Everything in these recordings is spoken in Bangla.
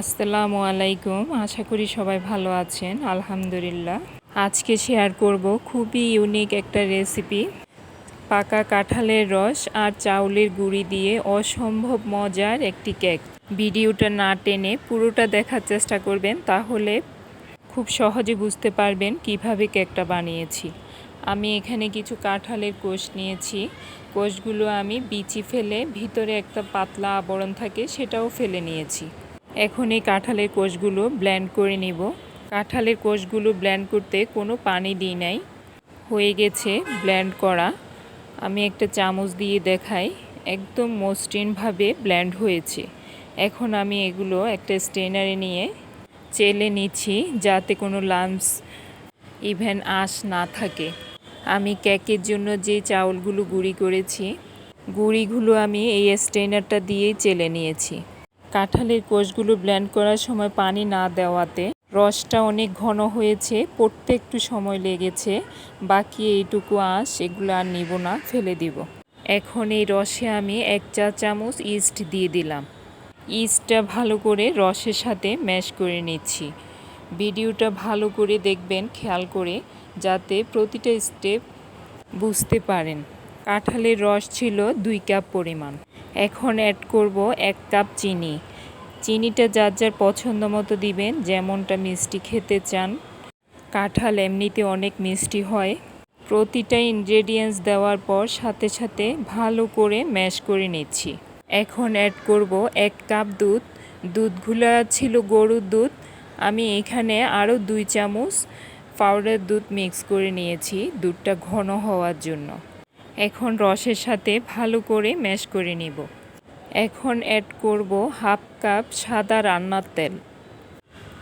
আসসালামু আলাইকুম, আশা করি সবাই ভালো আছেন, আলহামদুলিল্লাহ। আজকে শেয়ার করব খুবই ইউনিক একটা রেসিপি পাকা কাঁঠালের রস আর চাউলের গুঁড়ি দিয়ে অসম্ভব মজার একটি কেক ভিডিওটা না টেনে পুরোটা দেখার চেষ্টা করবেন, তাহলে খুব সহজে বুঝতে পারবেন কীভাবে কেকটা বানিয়েছি। আমি এখানে কিছু কাঁঠালের কোষ নিয়েছি। কোষগুলো আমি বিচি ফেলে ভিতরে একটা পাতলা আবরণ থাকে, সেটাও ফেলে নিয়েছি। এখন এই কাঁঠালের কোষগুলো ব্ল্যান্ড করে নিব। কাঁঠালের কোষগুলো ব্ল্যান্ড করতে কোনো পানি দিই নাই। হয়ে গেছে ব্ল্যান্ড করা। আমি একটা চামচ দিয়ে দেখাই। একদম মসৃণভাবে ব্ল্যান্ড হয়েছে। এখন আমি এগুলো একটা স্টেনারে নিয়ে চেলে নিচ্ছি যাতে কোনো লাম্পস ইভেন আঁশ না থাকে। আমি কেকের জন্য যে চাউলগুলো গুঁড়ি করেছি, গুঁড়িগুলো আমি এই স্টেনারটা দিয়েই চেলে নিয়েছি। কাঁঠালের কোষগুলো ব্ল্যান্ড করার সময় পানি না দেওয়াতে রসটা অনেক ঘন হয়েছে, পড়তে একটু সময় লেগেছে, বাকি এইটুকু আঁশ এগুলো আর নিব না, ফেলে দিব। এখন এই রসে আমি এক চা চামচ ইস্ট দিয়ে দিলাম। ইস্টটা ভালো করে রসের সাথে ম্যাশ করে নিচ্ছি। ভিডিওটা ভালো করে দেখবেন, খেয়াল করে, যাতে প্রতিটা স্টেপ বুঝতে পারেন। কাঁঠালের রস ছিল দুই কাপ পরিমাণ। এখন অ্যাড করব এক কাপ চিনি। চিনিটা যার যার পছন্দ মতো দিবেন, যেমনটা মিষ্টি খেতে চান। কাঁঠাল এমনিতে অনেক মিষ্টি হয়। প্রতিটা ইনগ্রেডিয়েন্টস দেওয়ার পর সাথে সাথে ভালো করে ম্যাশ করে নিচ্ছি। এখন অ্যাড করব এক কাপ দুধ। দুধগুলো ছিল গরুর দুধ। আমি এখানে আরও দুই চামচ পাউডার দুধ মিক্স করে নিয়েছি, দুধটা ঘন হওয়ার জন্য। এখন রসের সাথে ভালো করে ম্যাশ করে নিব। এখন অ্যাড করব হাফ কাপ সাদা রান্নার তেল।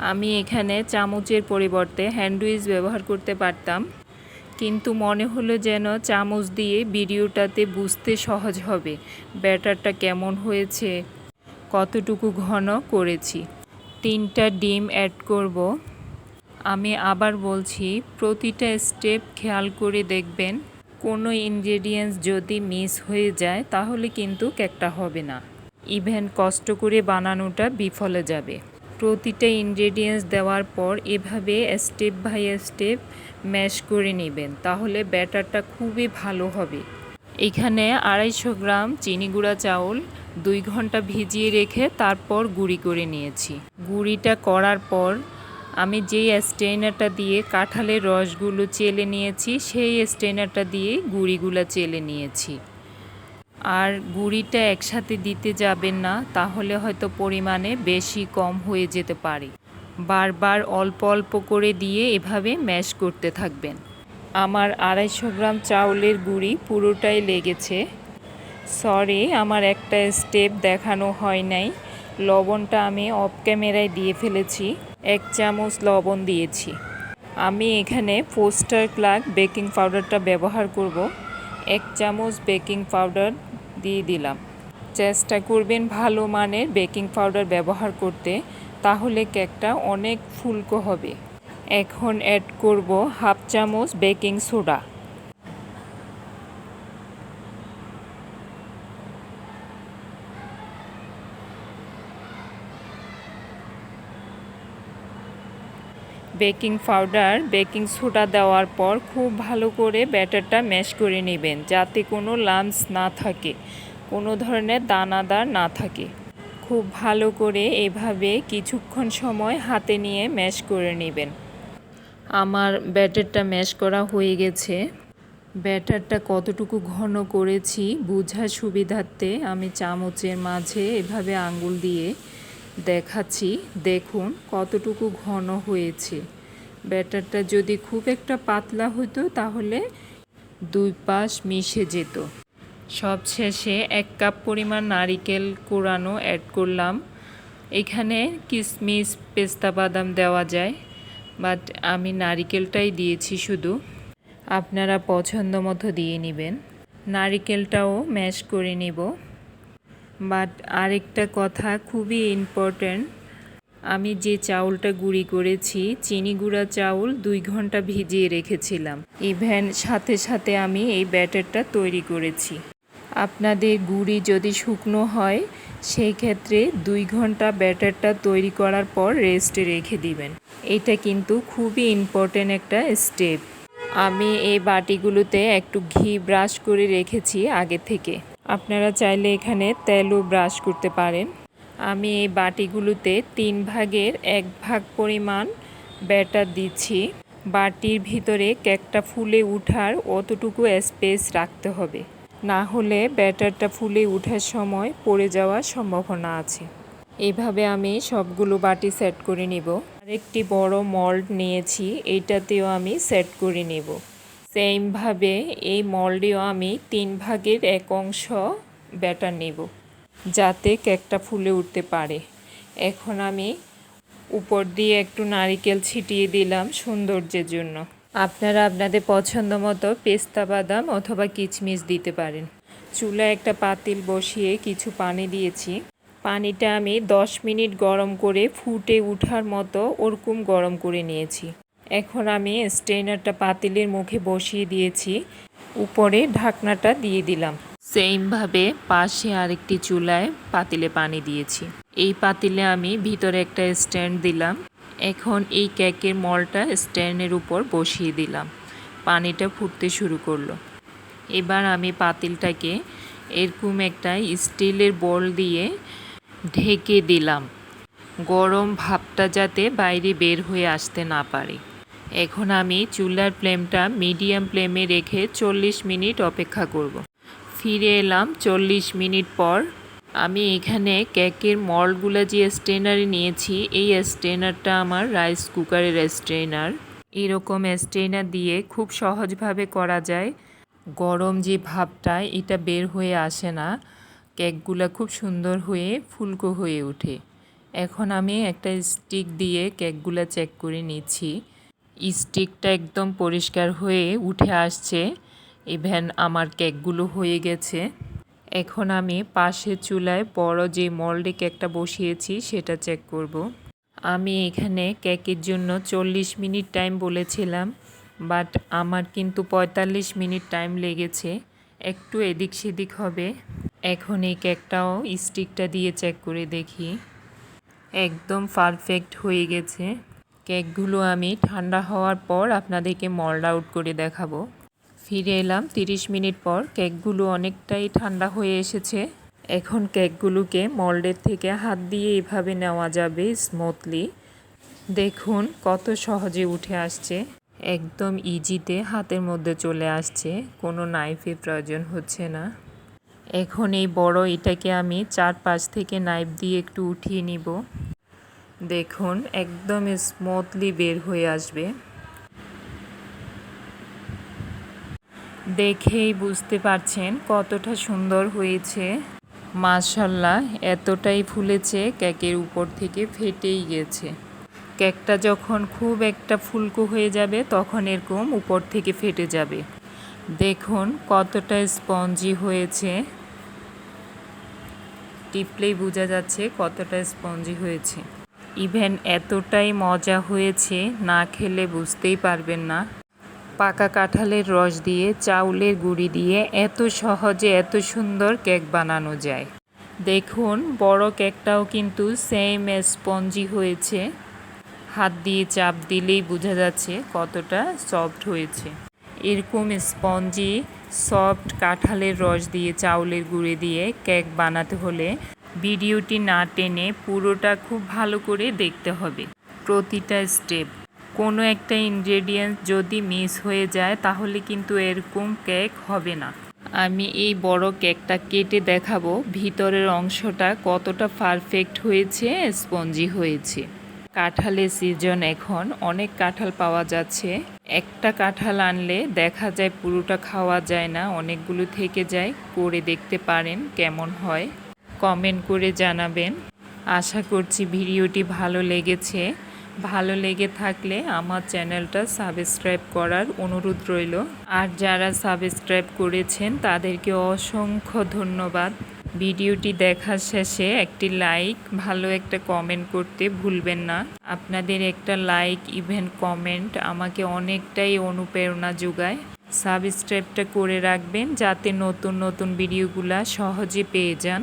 আমি এখানে চামচের পরিবর্তে হ্যান্ডউইচ ব্যবহার করতে পারতাম, কিন্তু মনে হলো যেন চামচ দিয়ে ভিডিওটাতে বুঝতে সহজ হবে, ব্যাটারটা কেমন হয়েছে। কতটুকু ঘন করেছি। তিনটা ডিম অ্যাড করব। আমি আবার বলছি, প্রতিটা স্টেপ খেয়াল করে দেখবেন কোনো ইনগ্রেডিয়েন্টস যদি মিস হয়ে যায়, তাহলে কিন্তু কেকটা হবে না। ইভেন কষ্ট করে বানানোটা বিফলে যাবে। প্রতিটা ইনগ্রেডিয়েন্টস দেওয়ার পর এভাবে স্টেপ বাই স্টেপ ম্যাশ করে নেবেন, তাহলে ব্যাটারটা খুবই ভালো হবে। এখানে আড়াইশো গ্রাম চিনি গুঁড়া চাউল দুই ঘণ্টা ভিজিয়ে রেখে তারপর গুঁড়ি করে নিয়েছি। গুঁড়িটা করার পর আমি যেই স্টেনারটা দিয়ে কাঁঠালের রসগুলো চেলে নিয়েছি, সেই স্টেনারটা দিয়ে গুঁড়িগুলো চেলে নিয়েছি। আর গুঁড়িটা একসাথে দিতে যাবেন না, তাহলে হয়তো পরিমাণে বেশি কম হয়ে যেতে পারে। বারবার অল্প অল্প করে দিয়ে এভাবে ম্যাশ করতে থাকবেন। আমার আড়াইশো গ্রাম চাউলের গুঁড়ি পুরোটাই লেগেছে। সরি, আমার একটা স্টেপ দেখানো হয় নাই। লবণটা আমি অফ ক্যামেরায় দিয়ে ফেলেছি। এক চামচ লবণ দিয়েছি। আমি এখানে পোস্টার ক্লাক বেকিং পাউডারটা ব্যবহার করব। এক চামচ বেকিং পাউডার দিয়ে দিলাম। চেষ্টা করবেন ভালো মানের বেকিং পাউডার ব্যবহার করতে, তাহলে কেকটা অনেক ফুলকো হবে। এখন অ্যাড করব হাফ চামচ baking soda. Baking powder, baking soda দেওয়ার পর খুব ভালো করে ব্যাটারটা ম্যাশ করে নেবেন যাতে কোনো লাম্পস না থাকে, কোনো ধরনের দানাদার না থাকে। খুব ভালো করে এভাবে কিছুক্ষণ সময় হাতে নিয়ে ম্যাশ করে নেবেন। আমার ব্যাটারটা ম্যাশ করা হয়ে গেছে। ব্যাটারটা কতটুকু ঘন করেছি বোঝার সুবিধার্থে আমি চামচের মাঝে এভাবে আঙ্গুল দিয়ে দেখাচ্ছি, দেখুন কতটুকু ঘন হয়েছে। ব্যাটারটা যদি খুব একটা পাতলা হতো তাহলে দুই পাশ মিশে যেত। সব শেষে এক কাপ পরিমাণ নারিকেল কোরানো অ্যাড করলাম। এখানে কিশমিশ পেস্তা বাদাম দেওয়া যায় বাট আমি নারিকেলটাই দিয়েছি শুধু। আপনারা পছন্দ মতো দিয়ে নেবেন। নারিকেলটাও ম্যাশ করে নিব। বাট আরেকটা কথা খুবই ইম্পর্ট্যান্ট আমি যে চাউলটা গুঁড়ি করেছি, চিনি গুঁড়া চাউল দুই ঘণ্টা ভিজিয়ে রেখেছিলাম। ইভেন সাথে সাথে আমি এই ব্যাটারটা তৈরি করেছি। আপনাদের গুঁড়ি যদি শুকনো হয়, সেই ক্ষেত্রে দুই ঘণ্টা ব্যাটারটা তৈরি করার পর রেস্টে রেখে দিবেন। এটা কিন্তু খুবই ইম্পর্টেন্ট একটা স্টেপ আমি এই বাটিগুলোতে একটু ঘি ব্রাশ করে রেখেছি আগে থেকে। আপনারা চাইলে এখানে তেলও ব্রাশ করতে পারেন। আমি এই বাটিগুলোতে তিন ভাগের এক ভাগ পরিমাণ ব্যাটার দিচ্ছি। বাটির ভিতরে কেকটা ফুলে উঠার অতটুকু স্পেস রাখতে হবে। না হলে ব্যাটারটা ফুলে ওঠার সময় পড়ে যাওয়ার সম্ভাবনা আছে। এইভাবে আমি সবগুলো বাটি সেট করে নিব। আরেকটি বড় মল্ড নিয়েছি এইটাতেও আমি সেট করে নেব। সেমভাবে এই মল্ডেও আমি তিন ভাগের এক অংশ ব্যাটার নেব, যাতে কেকটা ফুলে উঠতে পারে। এখন আমি উপর দিয়ে একটু নারিকেল ছিটিয়ে দিলাম সৌন্দর্যের জন্য। আপনারা আপনাদের পছন্দ মতো পেস্তা বাদাম অথবা কিচমিচ দিতে পারেন। চুলায় একটা পাতিল বসিয়ে কিছু পানি দিয়েছি। পানিটা আমি 10 মিনিট গরম করে ফুটে ওঠার মতো ওরকম গরম করে নিয়েছি। এখন আমি স্টেইনারটা পাতিলের মুখে বসিয়ে দিয়েছি, উপরে ঢাকনাটা দিয়ে দিলাম। সেমভাবে পাশে আরেকটি চুলায় পাতিলে পানি দিয়েছি। এই পাতিলে আমি ভিতরে একটা স্ট্যান্ড দিলাম। এখন এই কেকের মলটা স্ট্যান্ডের উপর বসিয়ে দিলাম। পানিটা ফুটতে শুরু করল। এবার আমি পাতিলটাকে এরকম একটা স্টিলের বল দিয়ে ঢেকে দিলাম। গরম ভাবটা যাতে বাইরে বের হয়ে আসতে না পারে। এখন আমি চুলার ফ্লেমটা মিডিয়াম ফ্লেমে রেখে চল্লিশ মিনিট অপেক্ষা করব। ফিরে এলাম চল্লিশ মিনিট পর। আমি এখানে কেকের মলগুলো যে স্ট্রেনারে নিয়েছি, এই স্ট্রেনারটা আমার রাইস কুকারের স্ট্রেনার এরকম স্ট্রেনার দিয়ে খুব সহজভাবে করা যায়। গরম যে ভাবটা, এটা বের হয়ে আসে না। কেকগুলো খুব সুন্দর হয়ে ফুলকো হয়ে ওঠে। এখন আমি একটা স্টিক দিয়ে কেকগুলো চেক করে নিচ্ছি। স্টিকটা একদম পরিষ্কার হয়ে উঠে আসছে। ইভেন আমার কেকগুলো হয়ে গেছে। এখন আমি পাশের চুলায় বড় যে মল্ডে কেকটা বসিয়েছি, সেটা চেক করব। আমি এখানে কেকের জন্য চল্লিশ মিনিট টাইম বলেছিলাম বাট আমার কিন্তু পঁয়তাল্লিশ মিনিট টাইম লেগেছে। একটু এদিক সেদিক হবে। এখন এই কেকটাও স্টিকটা দিয়ে চেক করে দেখি। একদম পারফেক্ট হয়ে গেছে। কেকগুলো আমি ঠান্ডা হওয়ার পর আপনাদেরকে মল্ড আউট করে দেখাবো। ফিরে এলাম 30 মিনিট পর, কেকগুলো অনেকটাই ঠান্ডা হয়ে এসেছে। এখন কেকগুলোকে মল্ডের থেকে হাত দিয়ে এভাবে নেওয়া যাবে স্মুথলি দেখুন কত সহজে উঠে আসছে। একদম ইজিতে হাতের মধ্যে চলে আসছে, কোনো নাইফের প্রয়োজন হচ্ছে না। এখন এই বড় এটাকে আমি চার পাঁচ থেকে নাইফ দিয়ে একটু উঠিয়ে নিব। দেখুন, একদম স্মুথলি বের হয়ে আসবে। দেখেই বুঝতে পারছেন কতটা সুন্দর হয়েছে। মাশাল্লাহ এতটাই ফুলেছে, কেকের উপর থেকে ফেটেই গেছে। কেকটা যখন খুব একটা ফুলকো হয়ে যাবে, তখন এরকম উপর থেকে ফেটে যাবে। দেখুন কতটা স্পঞ্জি হয়েছে। টিপলেই বোঝা যাচ্ছে কতটা স্পঞ্জি হয়েছে। ইভেন এতটাই মজা হয়েছে, না খেলে বুঝতেই পারবেন না। পাকা কাঁঠালের রস দিয়ে, চাউলের গুঁড়ি দিয়ে এত সহজে এত সুন্দর কেক বানানো যায়। দেখুন, বড় কেকটাও কিন্তু সেম স্পঞ্জি হয়েছে। হাত দিয়ে চাপ দিলেই বোঝা যাচ্ছে কতটা সফট হয়েছে। এরকম স্পঞ্জি সফট কাঁঠালের রস দিয়ে, চাউলের গুঁড়ি দিয়ে কেক বানাতে হলে ভিডিওটি না টেনে পুরোটা খুব ভালো করে দেখতে হবে। প্রতিটা স্টেপ। কোনো একটা ইনগ্রেডিয়েন্ট যদি মিস হয়ে যায়, তাহলে কিন্তু এরকম কেক হবে না। আমি এই বড় কেকটা কেটে দেখাবো। ভিতরের অংশটা কতটা পারফেক্ট হয়েছে স্পঞ্জি হয়েছে। কাঁঠালের সিজন এখন। অনেক কাঁঠাল পাওয়া যাচ্ছে। একটা কাঁঠাল আনলে দেখা যায় পুরোটা খাওয়া যায় না, অনেকগুলো থেকে যায়। করে দেখতে পারেন কেমন হয়। কমেন্ট করে জানাবেন। আশা করছি ভিডিওটি ভালো লেগেছে। ভালো লেগে থাকলে আমার চ্যানেলটা সাবস্ক্রাইব করার অনুরোধ রইল। আর যারা সাবস্ক্রাইব করেছেন, তাদেরকে অসংখ্য ধন্যবাদ। ভিডিওটি দেখার শেষে একটি লাইক, ভালো একটা কমেন্ট করতে ভুলবেন না। আপনাদের একটা লাইক, ইভেন কমেন্ট আমাকে অনেকটাই অনুপ্রেরণা যোগায়। সাবস্ক্রাইবটা করে রাখবেন যাতে নতুন নতুন ভিডিওগুলা সহজে পেয়ে যান।